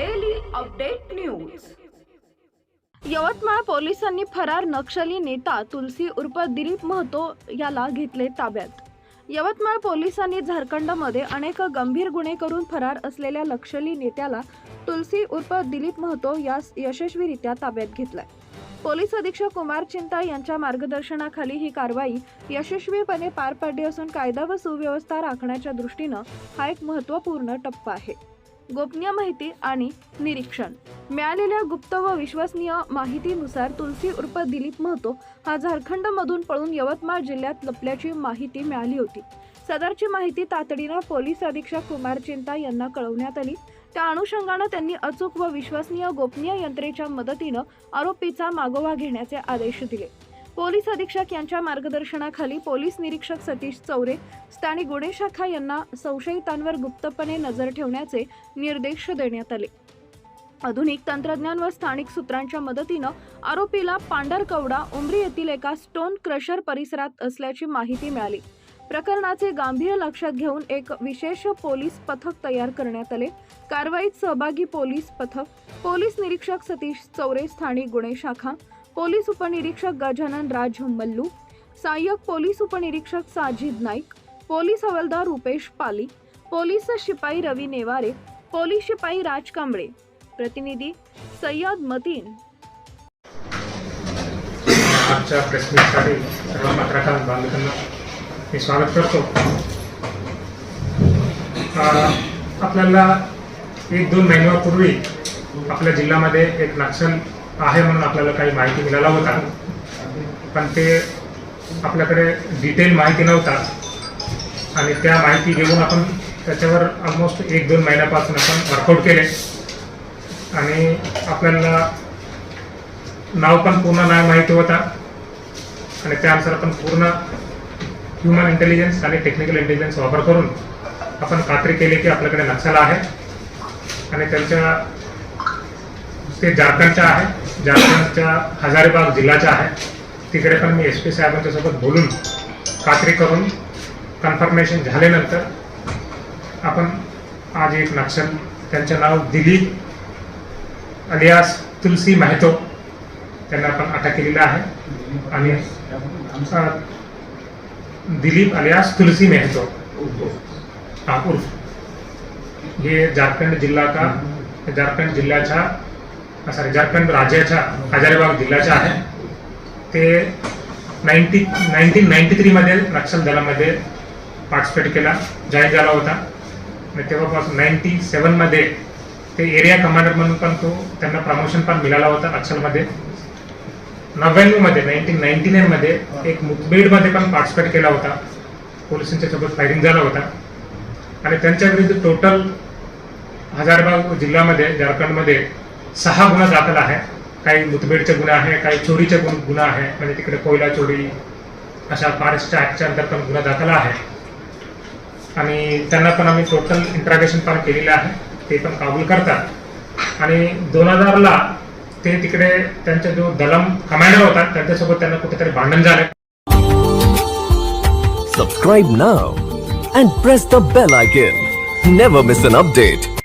Update news Yavatmal पोलिसांनी फरार नक्षली नेता तुलसी उर्फ दिलीप महतो याला घेतले ताब्यात. यवतमाळ पोलिसांनी झारखंडमध्ये अनेक गंभीर गुन्हे करून फरार असलेल्या नक्षली नेत्याला तुलसी उर्फ दिलीप महतो यास यशस्वीरित्या ताब्यात घेतलाय. पोलीस अधीक्षक कुमार चिंता यांच्या मार्गदर्शनाखाली ही कारवाई यशस्वीपणे पार पाडली असून कायदा व सुव्यवस्था राखण्याच्या दृष्टीनं हा एक महत्त्वपूर्ण टप्पा आहे. गोपनीय माहिती आणि निरीक्षण. मिळालेल्या गुप्त व विश्वसनीय माहितीनुसार तुलसी उर्फ दिलीप महतो हा झारखंडमधून पळून यवतमाळ जिल्ह्यात लपल्याची माहिती मिळाली होती. सदरची माहिती तातडीनं पोलीस अधीक्षक कुमार चिंता यांना कळवण्यात आली. त्या अनुषंगानं त्यांनी अचूक व विश्वसनीय गोपनीय यंत्रेच्या मदतीनं आरोपीचा मागोवा घेण्याचे आदेश दिले. पोलीस अधीक्षक यांच्या मार्गदर्शनाखाली पोलीस निरीक्षक सतीश चौरे स्थानिक गुन्हे शाखा यांना संशयितांवर गुप्तपणे नजर ठेवण्याचे निर्देश देण्यात आले. आधुनिक तंत्रज्ञान व स्थानिक सूत्रांच्या मदतीनं आरोपीला पांढरकवडा उमरी येथील एका स्टोन क्रशर परिसरात असल्याची माहिती मिळाली. प्रकरणाचे गांभीर्य लक्षात घेऊन एक विशेष पोलीस पथक तयार करण्यात आले. कारवाईत सहभागी पोलीस पथक पोलीस निरीक्षक सतीश चौरे स्थानिक गुन्हे शाखा पोलीस उपनिरीक्षक गजानन राज मल्लू सहाय्यक पोलीस उपनिरीक्षक साजिद नाईक पोलीस हवालदार रुपेश पाली पोलीस शिपाई रवी नेवारे पोलीस शिपाई राज कांबळे. प्रतिनिधी सय्यद मतीन. आजच्या प्रेसमीटसाठी सर्व पत्रकार बांधकांना मी स्वागत करतो. आपल्याला एक दोन महिन्यापूर्वी आपल्या जिल्ह्यामध्ये एक नक्षल आहे म्हणून आपल्याला काही माहिती मिळाला होता. पण ते आपल्याकडे डिटेल माहिती नव्हता. आणि त्या माहिती घेऊन आपण त्याच्यावर ऑलमोस्ट एक दोन महिन्यापासून आपण वर्कआउट केले. आणि आपल्याला नाव पण पूर्ण नाही माहिती होता. आणि त्यानुसार आपण पूर्ण ह्युमन इंटेलिजन्स आणि टेक्निकल इंटेलिजन्स वापर करून आपण खात्री केली की आपल्याकडे नक्षल आहे. आणि त्यांच्या ते झारखंडच्या आहे. झारखंडच्या हजारीबाग जिल्ह्याच्या आहे तिकडे पण मी एस पी साहेबांच्यासोबत बोलून खात्री करून कन्फर्मेशन झाल्यानंतर आपण आज एक नक्षल त्यांचं नाव दिलीप अलियास तुलसी महतो त्यांना आपण अटक केलेलं आहे. आणि दिलीप अलियास तुलसी मेहतो. हा उर्फ. हे झारखंड जिल्हा का झारखंड जिल्ह्याच्या सॉरी झारखंड राज्याच्या हजारीबाग जिल्ह्याच्या आहे. ते नाईन्टी नाईन्टीन नाईन्टी थ्रीमध्ये नक्षल दलामध्ये पार्टिसिपेट केला जॉईन झाला होता. आणि तेव्हापासून नाईन्टी सेवनमध्ये ते एरिया कमांडर म्हणून पण तो त्यांना प्रमोशन पण मिळाला होता नक्षलमध्ये. नव्याण्णवमध्ये नाईन्टीन नाईन्टी नाईनमध्ये एक मुठभेडमध्ये पण पार्टिसिपेट केला होता. पोलिसांच्या सोबत फायरिंग झाला होता. आणि त्यांच्या विरुद्ध टोटल हजारबाग जिल्ह्यामध्ये झारखंडमध्ये सहा गुन्हा दाखल आहे. काही मुठभेडचे गुन्हे आहे काही चोरीचे गुण गुन्हा आहे. म्हणजे तिकडे कोयला चोरी अशा फॉरेस्टच्या ॲक्टच्या अंतर्गत पण गुन्हा दाखल आहे. आणि त्यांना पण आम्ही टोटल इंट्रागेशन पण केलेलं आहे. ते पण काबूल करतात. आणि दोन हजारला ते तिकडे त्यांचा जो दलम कमांडर होता त्यांच्यासोबत त्यांना कुठेतरी भांडण झालं. Subscribe now and press the bell icon never miss an update